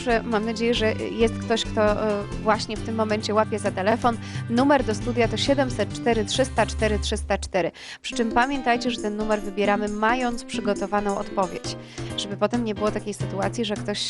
już e, mam nadzieję, że jest ktoś, kto e, właśnie w tym momencie łapie za telefon. Numer do studia to 704 304 304. Przy czym pamiętajcie, że ten numer wybieramy mając przygotowaną odpowiedź, żeby potem nie było takiej sytuacji, że ktoś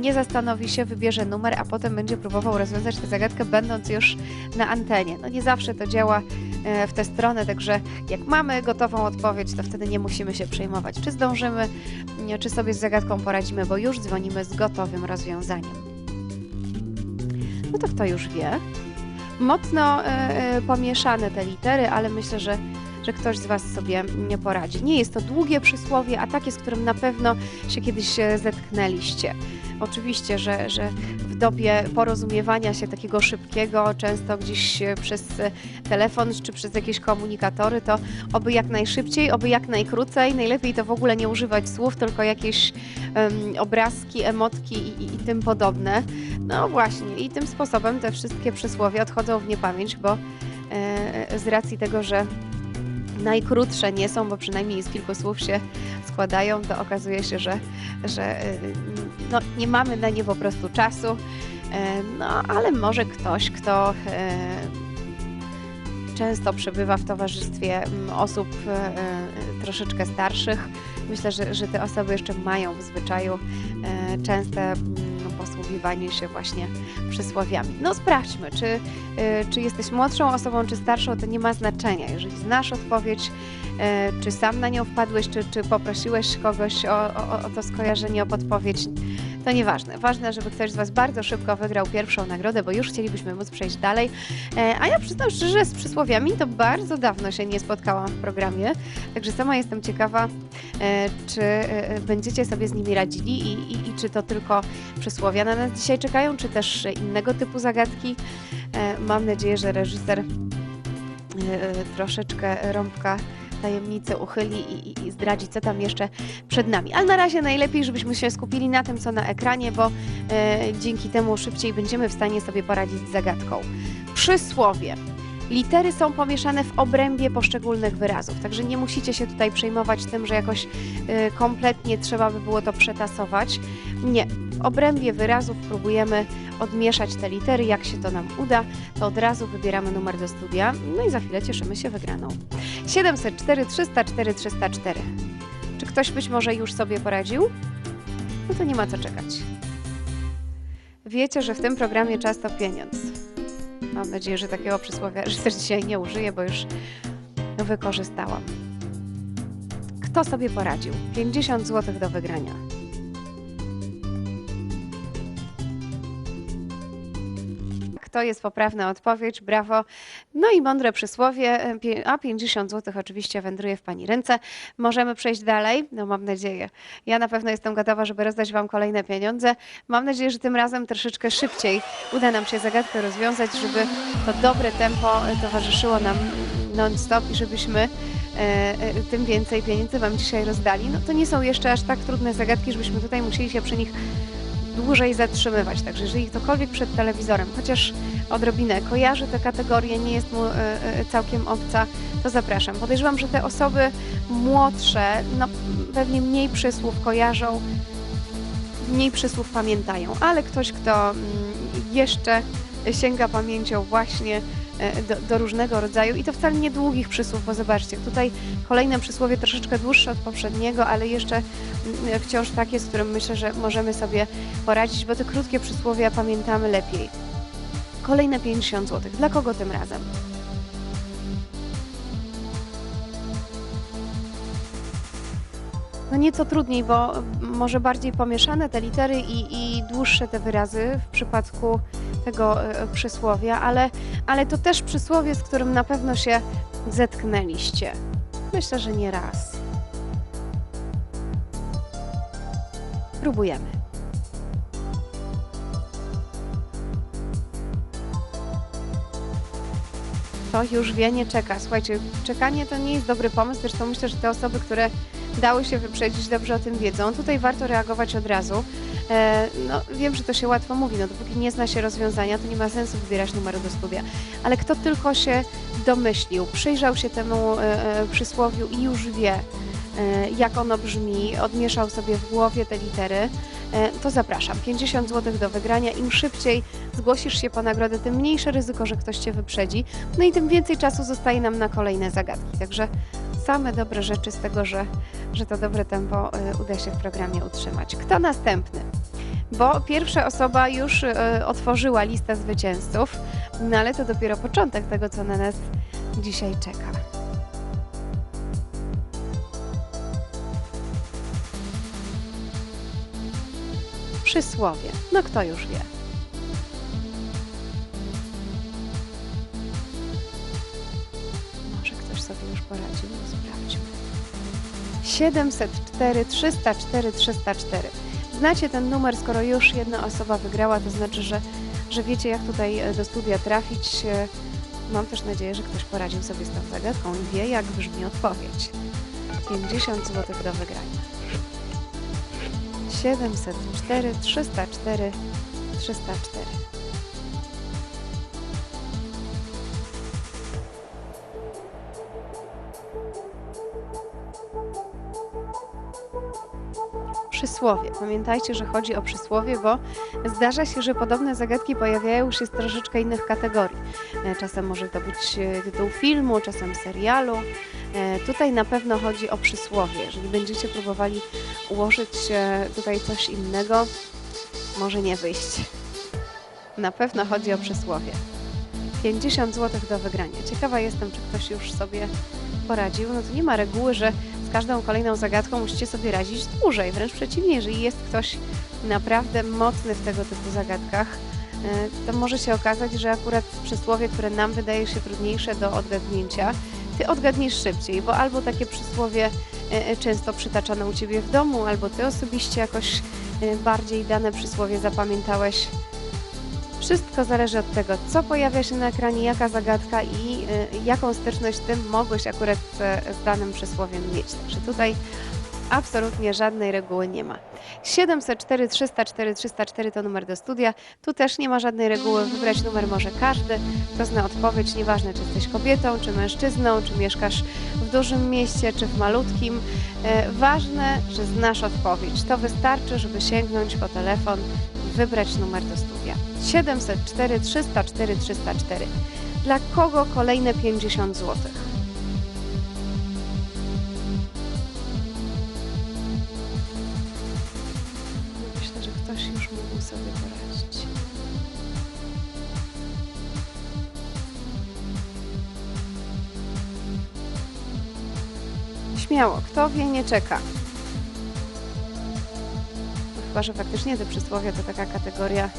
nie zastanowi się, wybierze numer, a potem będzie próbował rozwiązać tę zagadkę, będąc już na antenie. No nie zawsze to działa e, w tę stronę, także jak mamy gotową odpowiedź, to wtedy nie musimy się przejmować, czy zdążymy, czy sobie z zagadką poradzimy, bo już dzwonimy z gotowym rozwiązaniem. No to kto już wie? Mocno e, e, pomieszane te litery, ale myślę, że że ktoś z Was sobie nie poradzi. Nie jest to długie przysłowie, a takie, z którym na pewno się kiedyś e, zetknęliście. Oczywiście, że, że w dobie porozumiewania się takiego szybkiego, często gdzieś e, przez telefon czy przez jakieś komunikatory, to oby jak najszybciej, oby jak najkrócej. Najlepiej to w ogóle nie używać słów, tylko jakieś um, obrazki, emotki i, i, i tym podobne. No właśnie, i tym sposobem te wszystkie przysłowie odchodzą w niepamięć, bo e, z racji tego, że najkrótsze nie są, bo przynajmniej z kilku słów się składają, to okazuje się, że, że y, no, nie mamy na nie po prostu czasu. E, no, ale może ktoś, kto e, często przebywa w towarzystwie mm, osób troszeczkę starszych. Myślę, że, że te osoby jeszcze mają w zwyczaju częste posługiwanie się właśnie przysłowiami. No sprawdźmy, czy, y, czy jesteś młodszą osobą, czy starszą, to nie ma znaczenia. Jeżeli znasz odpowiedź, y, czy sam na nią wpadłeś, czy, czy poprosiłeś kogoś o, o, o to skojarzenie, o podpowiedź, to nieważne. Ważne, żeby ktoś z Was bardzo szybko wygrał pierwszą nagrodę, bo już chcielibyśmy móc przejść dalej. E, a ja przyznam szczerze, z przysłowiami to bardzo dawno się nie spotkałam w programie, także sama jestem ciekawa, e, czy e, będziecie sobie z nimi radzili i, i, i czy to tylko przysłowia na nas dzisiaj czekają, czy też innego typu zagadki. Mam nadzieję, że reżyser troszeczkę rąbka tajemnicę uchyli i, i, zdradzi, co tam jeszcze przed nami. Ale na razie najlepiej, żebyśmy się skupili na tym, co na ekranie, bo e, dzięki temu szybciej będziemy w stanie sobie poradzić z zagadką. Przysłowie. Litery są pomieszane w obrębie poszczególnych wyrazów, także nie musicie się tutaj przejmować tym, że jakoś y, kompletnie trzeba by było to przetasować. Nie, w obrębie wyrazów próbujemy odmieszać te litery. Jak się to nam uda, to od razu wybieramy numer do studia. No i za chwilę cieszymy się wygraną. 704 304 304. Czy ktoś być może już sobie poradził? No to nie ma co czekać. Wiecie, że w tym programie czas to pieniądz. Mam nadzieję, że takiego przysłowia że też dzisiaj nie użyję, bo już wykorzystałam. Kto sobie poradził? 50 zł do wygrania. To jest poprawna odpowiedź, brawo. No i mądre przysłowie, a 50 zł oczywiście wędruje w Pani ręce. Możemy przejść dalej? No mam nadzieję. Ja na pewno jestem gotowa, żeby rozdać Wam kolejne pieniądze. Mam nadzieję, że tym razem troszeczkę szybciej uda nam się zagadkę rozwiązać, żeby to dobre tempo towarzyszyło nam non-stop i żebyśmy e, e, tym więcej pieniędzy Wam dzisiaj rozdali. No to nie są jeszcze aż tak trudne zagadki, żebyśmy tutaj musieli się przy nich dłużej zatrzymywać. Także jeżeli ktokolwiek przed telewizorem, chociaż odrobinę kojarzy tę kategorię, nie jest mu e, e, całkiem obca, to zapraszam. Podejrzewam, że te osoby młodsze no, pewnie mniej przysłów kojarzą, mniej przysłów pamiętają, ale ktoś, kto mm, jeszcze sięga pamięcią właśnie do, do, różnego rodzaju i to wcale nie długich przysłów, bo zobaczcie, tutaj kolejne przysłowie troszeczkę dłuższe od poprzedniego, ale jeszcze mm, wciąż takie, z którym myślę, że możemy sobie poradzić, bo te krótkie przysłowia pamiętamy lepiej. Kolejne 50 zł. Dla kogo tym razem? No nieco trudniej, bo może bardziej pomieszane te litery i, i dłuższe te wyrazy w przypadku tego e, przysłowia, ale, ale to też przysłowie, z którym na pewno się zetknęliście. Myślę, że nie raz. Próbujemy. To już wie, nie czeka. Słuchajcie, czekanie to nie jest dobry pomysł, zresztą myślę, że te osoby, które dały się wyprzedzić, dobrze o tym wiedzą. Tutaj warto reagować od razu. E, no, wiem, że to się łatwo mówi, no dopóki nie zna się rozwiązania, to nie ma sensu wybierać numeru do studia. Ale kto tylko się domyślił, przyjrzał się temu e, e, przysłowiu i już wie, jak ono brzmi, odmieszał sobie w głowie te litery, to zapraszam. 50 zł do wygrania. Im szybciej zgłosisz się po nagrodę, tym mniejsze ryzyko, że ktoś Cię wyprzedzi. No i tym więcej czasu zostaje nam na kolejne zagadki. Także same dobre rzeczy z tego, że, że to dobre tempo uda się w programie utrzymać. Kto następny? Bo pierwsza osoba już e, otworzyła listę zwycięzców, no ale to dopiero początek tego, co na nas dzisiaj czeka. Przysłowie. No kto już wie? Może ktoś sobie już poradził? No sprawdźmy. 704 304 304. Znacie ten numer, skoro już jedna osoba wygrała, to znaczy, że, że wiecie, jak tutaj e, do studia trafić. E, Mam też nadzieję, że ktoś poradził sobie z tą zagadką i wie, jak brzmi odpowiedź. 50 zł do wygrania. 704 304 304. Przysłowie. Pamiętajcie, że chodzi o przysłowie, bo zdarza się, że podobne zagadki pojawiają się z troszeczkę innych kategorii. E, Czasem może to być e, tytuł filmu, czasem serialu. E, Tutaj na pewno chodzi o przysłowie. Jeżeli będziecie próbowali ułożyć tutaj coś innego, może nie wyjść. Na pewno chodzi o przysłowie. 50 zł do wygrania. Ciekawa jestem, czy ktoś już sobie poradził. No to nie ma reguły, że każdą kolejną zagadką musicie sobie radzić dłużej. Wręcz przeciwnie, jeżeli jest ktoś naprawdę mocny w tego typu zagadkach, e, to może się okazać, że akurat przysłowie, które nam wydaje się trudniejsze do odgadnięcia, ty odgadniesz szybciej, bo albo takie przysłowie e, e, często przytaczane u ciebie w domu, albo ty osobiście jakoś bardziej dane przysłowie zapamiętałeś. Wszystko zależy od tego, co pojawia się na ekranie, jaka zagadka i y, jaką styczność z tym mogłeś akurat e, z danym przysłowiem mieć. Także tutaj absolutnie żadnej reguły nie ma. 704 304 304 to numer do studia. Tu też nie ma żadnej reguły. Wybrać numer może każdy, kto zna odpowiedź, nieważne czy jesteś kobietą, czy mężczyzną, czy mieszkasz w dużym mieście, czy w malutkim. E, Ważne, że znasz odpowiedź. To wystarczy, żeby sięgnąć po telefon wybrać numer do studia. 704 304 304. Dla kogo kolejne 50 zł? Myślę, że ktoś już mógł sobie poradzić. Śmiało, kto wie, nie czeka. Chyba, że faktycznie te przysłowie to taka kategoria,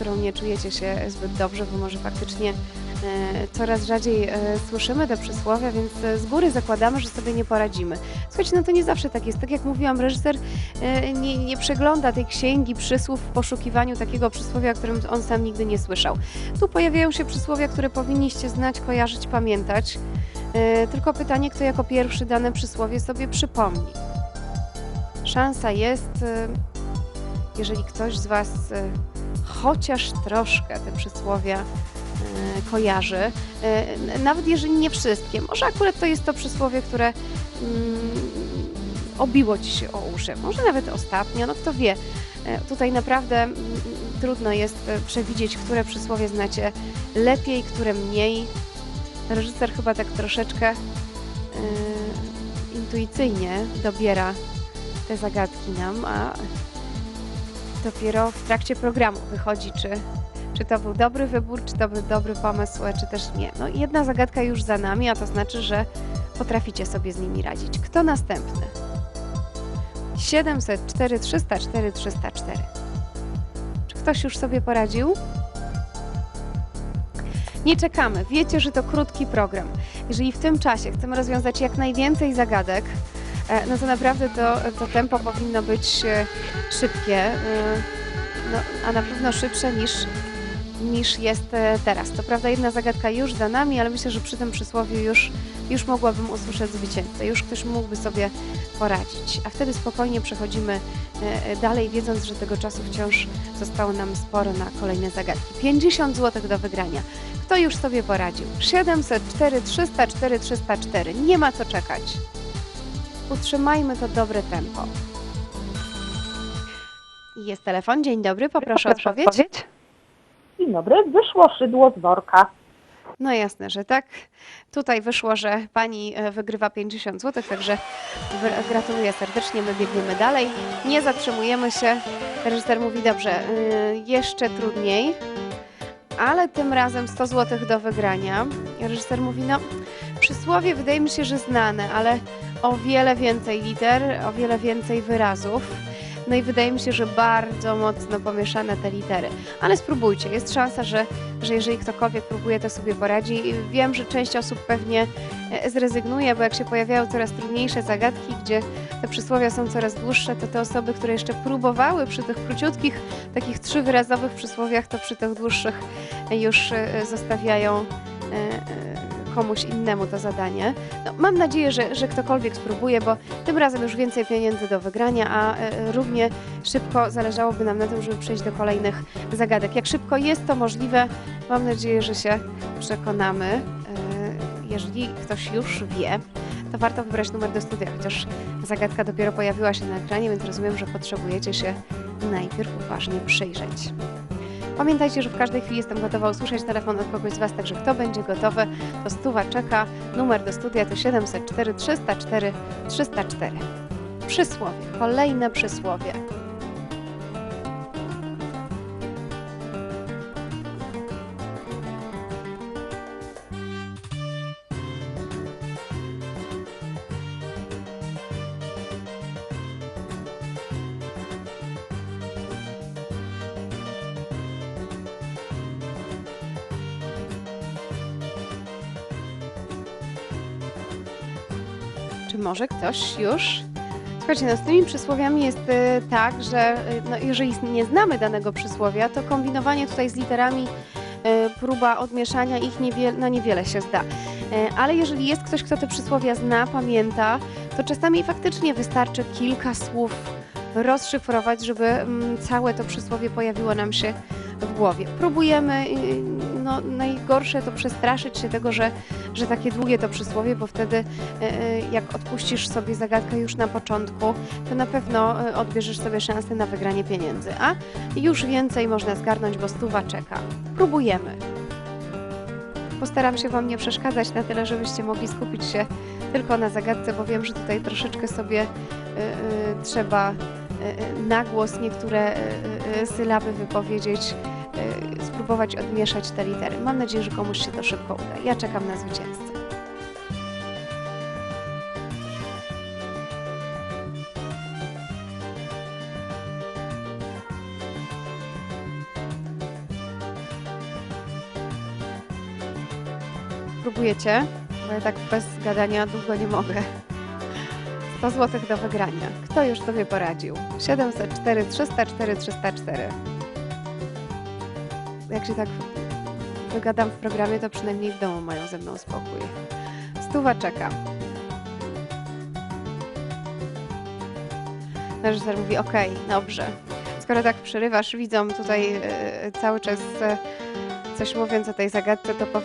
którą nie czujecie się zbyt dobrze, bo może faktycznie e, coraz rzadziej e, słyszymy te przysłowia, więc e, z góry zakładamy, że sobie nie poradzimy. Słuchajcie, no to nie zawsze tak jest. Tak jak mówiłam, reżyser nie, nie przegląda tej księgi przysłów w poszukiwaniu takiego przysłowia, o którym on sam nigdy nie słyszał. Tu pojawiają się przysłowia, które powinniście znać, kojarzyć, pamiętać. Tylko pytanie, kto jako pierwszy dane przysłowie sobie przypomni. Szansa jest, jeżeli ktoś z Was e, chociaż troszkę te przysłowia e, kojarzy, e, nawet jeżeli nie wszystkie. Może akurat to jest to przysłowie, które mm, obiło Ci się o uszy. Może nawet ostatnio, no kto wie. Tutaj naprawdę mm, trudno jest przewidzieć, które przysłowie znacie lepiej, które mniej. Reżyser chyba tak troszeczkę intuicyjnie dobiera te zagadki nam, a dopiero w trakcie programu wychodzi, czy, czy to był dobry wybór, czy to był dobry pomysł, czy też nie. No i jedna zagadka już za nami, a to znaczy, że potraficie sobie z nimi radzić. Kto następny? 704 304 304. Czy ktoś już sobie poradził? Nie czekamy. Wiecie, że to krótki program. Jeżeli w tym czasie chcemy rozwiązać jak najwięcej zagadek, no to naprawdę to, to tempo powinno być e, szybkie, e, no, a na pewno szybsze niż, niż jest e, teraz. To prawda, jedna zagadka już za nami, ale myślę, że przy tym przysłowiu już, już mogłabym usłyszeć zwycięzcę. Już ktoś mógłby sobie poradzić. A wtedy spokojnie przechodzimy e, e, dalej, wiedząc, że tego czasu wciąż zostało nam sporo na kolejne zagadki. 50 zł do wygrania. Kto już sobie poradził? 704 304 304. Nie ma co czekać. Utrzymajmy to dobre tempo. Jest telefon. Dzień dobry, poproszę o odpowiedź. Dzień dobry, wyszło szydło z worka. No jasne, że tak. Tutaj wyszło, że pani e, wygrywa 50 zł, także gratuluję serdecznie. My biegniemy dalej. Nie zatrzymujemy się. Reżyser mówi dobrze, y, jeszcze trudniej, ale tym razem 100 zł do wygrania. Reżyser mówi, no przysłowie wydaje mi się, że znane, ale o wiele więcej liter, o wiele więcej wyrazów. No i wydaje mi się, że bardzo mocno pomieszane te litery. Ale spróbujcie, jest szansa, że że jeżeli ktokolwiek próbuje, to sobie poradzi. Wiem, że część osób pewnie e, zrezygnuje, bo jak się pojawiają coraz trudniejsze zagadki, gdzie te przysłowia są coraz dłuższe, to te osoby, które jeszcze próbowały przy tych króciutkich, takich trzywyrazowych przysłowiach, to przy tych dłuższych już e, zostawiają e, komuś innemu to zadanie. No, mam nadzieję, że, że ktokolwiek spróbuje, bo tym razem już więcej pieniędzy do wygrania, a e, równie szybko zależałoby nam na tym, żeby przejść do kolejnych zagadek. Jak szybko jest to możliwe, mam nadzieję, że się przekonamy. E, Jeżeli ktoś już wie, to warto wybrać numer do studia, chociaż zagadka dopiero pojawiła się na ekranie, więc rozumiem, że potrzebujecie się najpierw uważnie przyjrzeć. Pamiętajcie, że w każdej chwili jestem gotowa usłyszeć telefon od kogoś z Was, także kto będzie gotowy, to stuwa czeka. Numer do studia to 704 304 304. Przysłowie, kolejne przysłowie. Czy może ktoś już? Słuchajcie, no z tymi przysłowiami jest e, tak, że e, no, jeżeli nie znamy danego przysłowia, to kombinowanie tutaj z literami, e, próba odmieszania ich niewie, na niewiele się zda. Ale jeżeli jest ktoś, kto te przysłowia zna, pamięta, to czasami faktycznie wystarczy kilka słów rozszyfrować, żeby mm, całe to przysłowie pojawiło nam się w głowie. Próbujemy, y, no najgorsze to przestraszyć się tego, że, że takie długie to przysłowie, bo wtedy y, y, jak odpuścisz sobie zagadkę już na początku, to na pewno y, odbierzesz sobie szansę na wygranie pieniędzy, a już więcej można zgarnąć, bo stuwa czeka. Próbujemy. Postaram się Wam nie przeszkadzać na tyle, żebyście mogli skupić się tylko na zagadce, bo wiem, że tutaj troszeczkę sobie trzeba na głos niektóre sylaby wypowiedzieć, spróbować odmieszać te litery. Mam nadzieję, że komuś się to szybko uda. Ja czekam na zwycięzcę. Próbujecie? Bo ja tak bez gadania długo nie mogę. 100 zł do wygrania. Kto już sobie poradził? 704 304 304. Jak się tak wygadam w programie, to przynajmniej w domu mają ze mną spokój. Stuwa czeka. Reżyser mówi, okej, dobrze. Skoro tak przerywasz widzom tutaj e, cały czas e, coś mówiąc o tej zagadce, to powoli